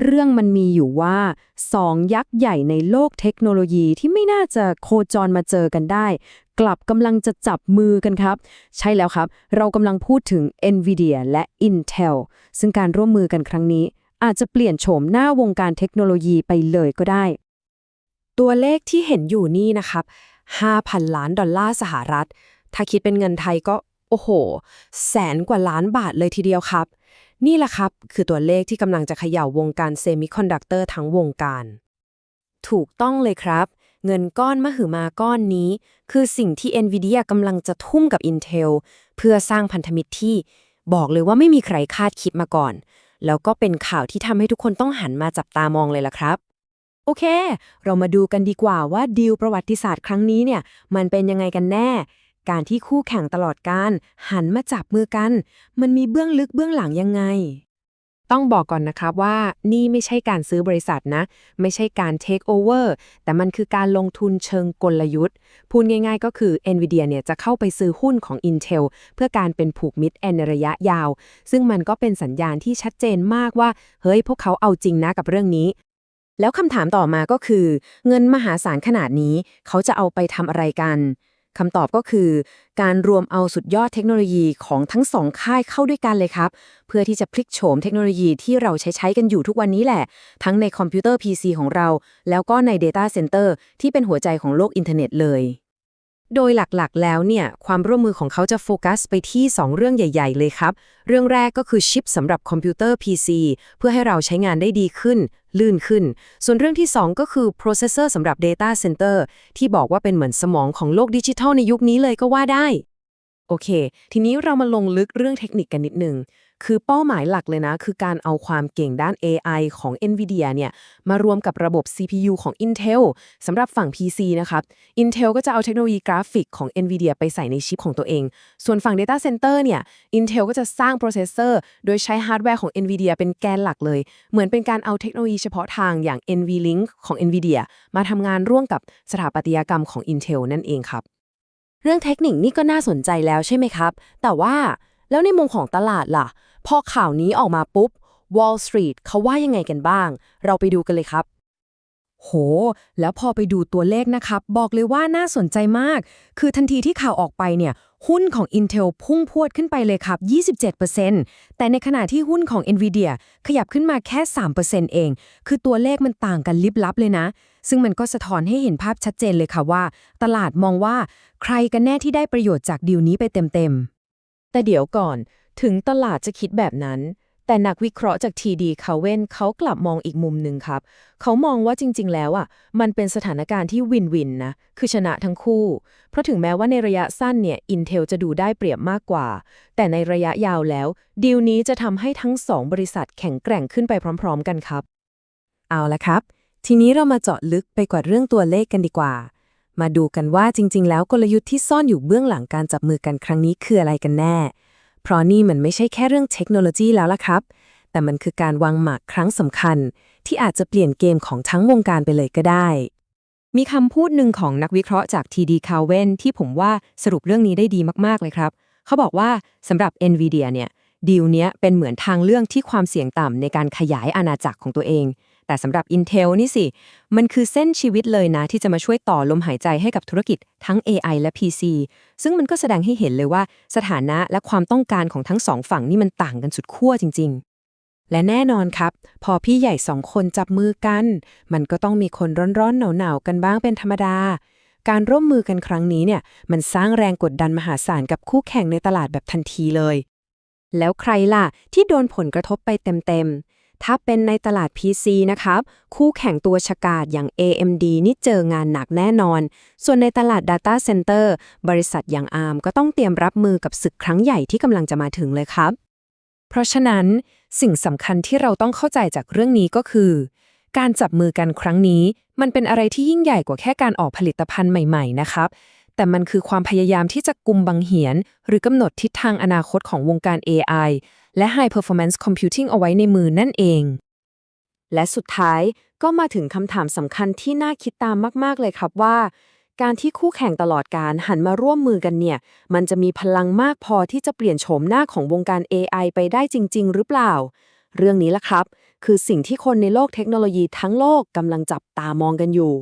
เรื่องมันมีอยู่ว่าสองยักษ์ใหญ่ในโลกเทคโนโลยีที่ไม่น่าจะโคจรมาเจอกันได้ กลับกำลังจะจับมือกันครับ ใช่แล้วครับ เรากำลังพูดถึง NVIDIA และ Intel ซึ่งการร่วมมือกันครั้งนี้ อาจจะเปลี่ยนโฉมหน้าวงการเทคโนโลยีไปเลยก็ได้ ตัวเลขที่เห็นอยู่นี่นะครับ 5,000 ล้านดอลลาร์สหรัฐ ถ้าคิดเป็นเงินไทยก็ โอ้โห แสนกว่าล้านบาทเลยทีเดียวครับ นี่แหละครับ คือตัวเลขที่กำลังจะเขย่าวงการเซมิคอนดักเตอร์ทั้งวงการ ถูกต้องเลยครับ เงินก้อนมหึมาก้อนนี้ คือสิ่งที่ NVIDIA กำลังจะทุ่มกับ Intel เพื่อสร้างพันธมิตรที่ บอกเลยว่าไม่มีใครคาดคิดมาก่อน แล้วก็เป็นข่าวที่ทำให้ทุกคนต้องหันมาจับตามองเลยล่ะครับ โอเค เรามาดูกันดีกว่าว่าดีลประวัติศาสตร์ครั้งนี้เนี่ย มันเป็นยังไงกันแน่ การที่คู่แข่งตลอดการหันมาจับมือกัน มันมีเบื้องลึกเบื้องหลังยังไง ต้องบอกก่อนนะครับว่านี่ไม่ใช่การซื้อบริษัทนะ ไม่ใช่การ take over แต่มันคือการลงทุนเชิงกลยุทธ์ พูดง่ายๆก็คือ NVIDIA เนี่ยจะเข้าไปซื้อหุ้นของ Intel เพื่อการเป็นผูกมิตรแอนในระยะยาว ซึ่งมันก็เป็นสัญญาณที่ชัดเจนมากว่า เฮ้ยพวกเขาเอาจริงนะกับเรื่องนี้แล้วคำถามต่อมาก็คือ เงินมหาศาลขนาดนี้ เขาจะเอาไปทำอะไรกัน คำตอบก็คือ การรวมเอาสุดยอดเทคโนโลยีของทั้งสองค่ายเข้าด้วยกันเลยครับ เพื่อที่จะพลิกโฉมเทคโนโลยีที่เราใช้ใช้กันอยู่ทุกวันนี้แหละ ทั้งในคอมพิวเตอร์ PC ของเรา แล้วก็ใน Data Center ที่เป็นหัวใจของโลกอินเทอร์เน็ตเลย โดยหลักๆ แล้วเนี่ย ความร่วมมือของเขาจะโฟกัสไปที่ 2 เรื่องใหญ่ ๆ เลยครับ เรื่องแรกก็คือชิปสำหรับคอมพิวเตอร์ PC เพื่อให้เราใช้งานได้ดีขึ้น ลื่นขึ้น ส่วนเรื่องที่ 2 ก็คือโปรเซสเซอร์สำหรับ data center ที่บอกว่าเป็นเหมือนสมองของโลกดิจิทัลในยุคนี้เลยก็ว่าได้ โอเค ทีนี้เรามาลงลึกเรื่องเทคนิคกันนิดหนึ่งคือเป้าหมายหลักเลยนะ คือการเอาความเก่งด้าน AI ของ NVIDIA เนี่ย มารวมกับระบบ CPU ของ Intel สำหรับฝั่ง PC นะครับ Intel ก็จะเอาเทคโนโลยีกราฟิกของ NVIDIA ไปใส่ในชิปของตัวเอง ส่วนฝั่ง Data Center เนี่ย Intel ก็จะสร้างโปรเซสเซอร์ โดยใช้ฮาร์ดแวร์ของ NVIDIA เป็นแกนหลักเลย เหมือนเป็นการเอาเทคโนโลยีเฉพาะทางอย่าง NVLink ของ NVIDIA มาทำงานร่วมกับสถาปัตยกรรมของ Intel นั่นเองครับ เรื่องเทคนิคนี่ก็น่าสนใจแล้วใช่ไหมครับ แต่ว่าแล้วในมุมของตลาดล่ะ พอข่าวนี้ออกมาปุ๊บ Wall Street เขาว่ายังไงกันบ้าง เราไปดูกันเลยครับ โห แล้วพอไปดูตัวเลขนะครับ บอกเลยว่าน่าสนใจมาก คือทันทีที่ข่าวออกไปเนี่ย หุ้นของ Intel พุ่งพวดขึ้นไปเลยครับ 27%แต่ในขณะที่หุ้นของ Nvidia ขยับขึ้นมาแค่ 3%เอง คือตัวเลขมันต่างกันลิบลับเลยนะ ซึ่งมันก็สะท้อนให้เห็นภาพชัดเจนเลยค่ะว่า ตลาดมองว่าใครกันแน่ที่ได้ประโยชน์จากดีลนี้ไปเต็มๆ แต่เดี๋ยวก่อน ถึงตลาดจะคิดแบบนั้น แต่นักวิเคราะห์จาก TD c o w e n เขากลับมองอีกมุมหนึ่งครับ เขามองว่าจริง ๆ แล้วอะมันเป็นสถานการณ์ที่วินวินนะ คือชนะทั้งคู่ เพราะถึงแม้ว่าในระยะสั้นเนี่ย Intel จะดูได้เปรียบมากกว่า แต่ในระยะยาวแล้ว ดีลนี้จะทำให้ทั้งสองบริษัทแข็งแกร่งขึ้นไปพร้อม ๆ กันครับ เอาละครับ ทีนี้เรามาเจาะลึกไปกว่าเรื่องตัวเลขกันดีกว่า มาดูกันว่าจริง ๆ แล้วกลยุทธ์ที่ซ่อนอยู่เบื้องหลังการจับมือกันครั้งนี้คืออะไรกันแน่ เพราะนี่มันไม่ใช่แค่เรื่องเทคโนโลยีแล้วล่ะครับ แต่มันคือการวางหมากครั้งสำคัญ ที่อาจจะเปลี่ยนเกมของทั้งวงการไปเลยก็ได้ มีคำพูดหนึ่งของนักวิเคราะห์จาก TD c o w e n ที่ผมว่าสรุปเรื่องนี้ได้ดีมากๆเลยครับ เขาบอกว่าสำหรับ NVIDIA เนี่ยดีลเนี้ยเป็นเหมือนทางเรื่องที่ความเสี่ยงต่ำในการขยายอาณาจักรของตัวเอง แต่สำหรับ Intel นี่สิ มันคือเส้นชีวิตเลยนะ ที่จะมาช่วยต่อลมหายใจให้กับธุรกิจทั้ง AI และ PC ซึ่งมันก็แสดงให้เห็นเลยว่า สถานะและความต้องการของทั้งสองฝั่งนี่มันต่างกันสุดขั้วจริง ๆและแน่นอนครับ พอพี่ใหญ่สองคนจับมือกัน มันก็ต้องมีคนร้อนๆ หนาวๆ กันบ้างเป็นธรรมดา การร่วมมือกันครั้งนี้เนี่ย มันสร้างแรงกดดันมหาศาลกับคู่แข่งในตลาดแบบทันทีเลย แล้วใครล่ะ ที่โดนผลกระทบไปเต็มๆ ถ้าเป็นในตลาด PC นะครับ คู่แข่งตัวฉกาจอย่าง AMD นี่เจองานหนักแน่นอน ส่วนในตลาด Data Center บริษัทอย่าง ARM ก็ต้องเตรียมรับมือกับศึกครั้งใหญ่ที่กำลังจะมาถึงเลยครับ เพราะฉะนั้นสิ่งสำคัญที่เราต้องเข้าใจจากเรื่องนี้ก็คือ การจับมือกันครั้งนี้ มันเป็นอะไรที่ยิ่งใหญ่กว่าแค่การออกผลิตภัณฑ์ใหม่ ๆ นะครับ แต่มันคือความพยายามที่จะกุมบังเหียน หรือกำหนดทิศทางอนาคตของวงการ AI และ High Performance Computing เอาไว้ในมือนั่นเอง และสุดท้ายก็มาถึงคำถามสำคัญที่น่าคิดตามมาก ๆ เลยครับว่า การที่คู่แข่งตลอดการหันมาร่วมมือกันเนี่ย มันจะมีพลังมากพอที่จะเปลี่ยนโฉมหน้าของวงการ AI ไปได้จริง ๆ หรือเปล่า เรื่องนี้ละครับ คือสิ่งที่คนในโลกเทคโนโลยีทั้งโลกกำลังจับตามองกันอยู่